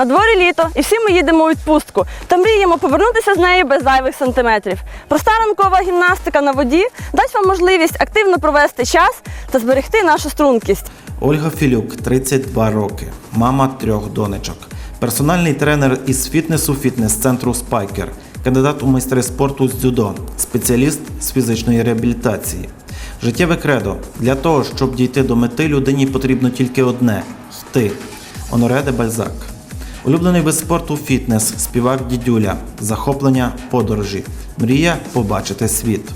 На дворі літо, і всі ми їдемо у відпустку та мріємо повернутися з неї без зайвих сантиметрів. Проста ранкова гімнастика на воді дасть вам можливість активно провести час та зберегти нашу стрункість. Ольга Філюк, 32 роки, мама трьох донечок, персональний тренер із фітнесу фітнес-центру Спайкер, кандидат у майстри спорту з дзюдо, спеціаліст з фізичної реабілітації. Життєве кредо для того, щоб дійти до мети, людині потрібно тільки одне йти. Оноре де Бальзак. Улюблений вид спорту фітнес, співак дідюля, захоплення подорожі, мрія побачити світ.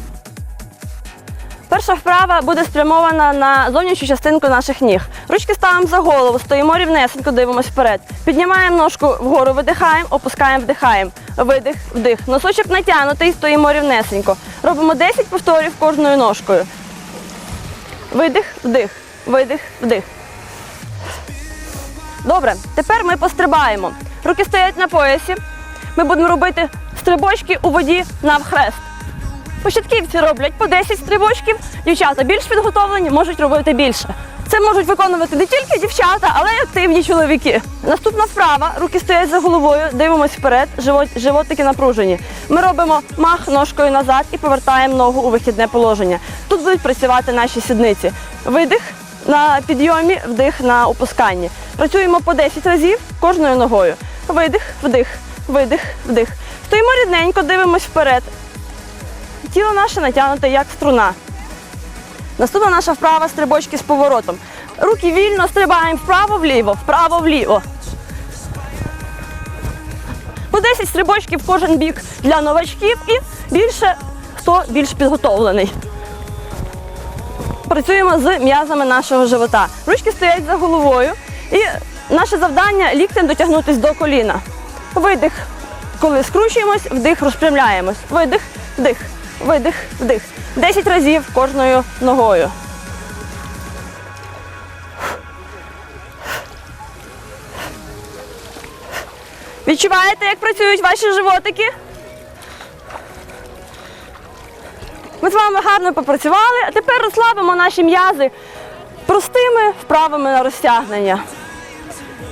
Перша вправа буде спрямована на зовнішню частинку наших ніг. Ручки ставимо за голову, стоїмо рівнесенько, дивимось вперед. Піднімаємо ножку вгору, видихаємо, опускаємо, вдихаємо. Видих, вдих. Носочок натягнутий, стоїмо рівнесенько. Робимо 10 повторів кожною ножкою. Видих, вдих, видих, вдих. Добре, тепер ми пострибаємо. Руки стоять на поясі. Ми будемо робити стрибочки у воді навхрест. Початківці роблять по 10 стрибочків, дівчата більш підготовлені, можуть робити більше. Це можуть виконувати не тільки дівчата, але й активні чоловіки. Наступна вправа. Руки стоять за головою, дивимось вперед, живот, животики напружені. Ми робимо мах ножкою назад і повертаємо ногу у вихідне положення. Тут будуть працювати наші сідниці. Видих на підйомі, вдих на опусканні. Працюємо по 10 разів кожною ногою. Видих, вдих, видих, вдих. Стоїмо рідненько, дивимось вперед. Тіло наше натягнуте як струна. Наступна наша вправа стрибочки з поворотом. Руки вільно стрибаємо вправо-вліво, вправо-вліво. По 10 стрибочків кожен бік для новачків і більше хто більш підготовлений. Працюємо з м'язами нашого живота. Ручки стоять за головою. І наше завдання ліктем дотягнутися до коліна. Видих, коли скручуємось, вдих, розпрямляємось. Видих, вдих, видих, вдих. 10 разів кожною ногою. Відчуваєте, як працюють ваші животики? Ми з вами гарно попрацювали, а тепер розслабимо наші м'язи простими вправами на розтягнення.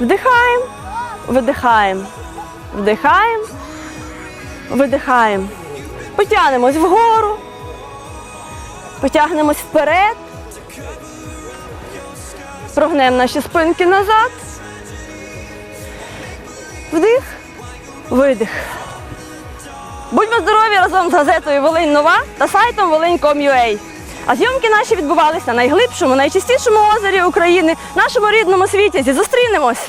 Вдихаємо, видихаємо, вдихаємо, видихаємо. Потягнемось вгору, потягнемось вперед, прогнемо наші спинки назад. Вдих, видих. Будьмо здорові разом з газетою Волинь Нова та сайтом волинь.com.ua. А зйомки наші відбувалися на найглибшому, найчистішому озері України, нашому рідному світі. Зустрінемось!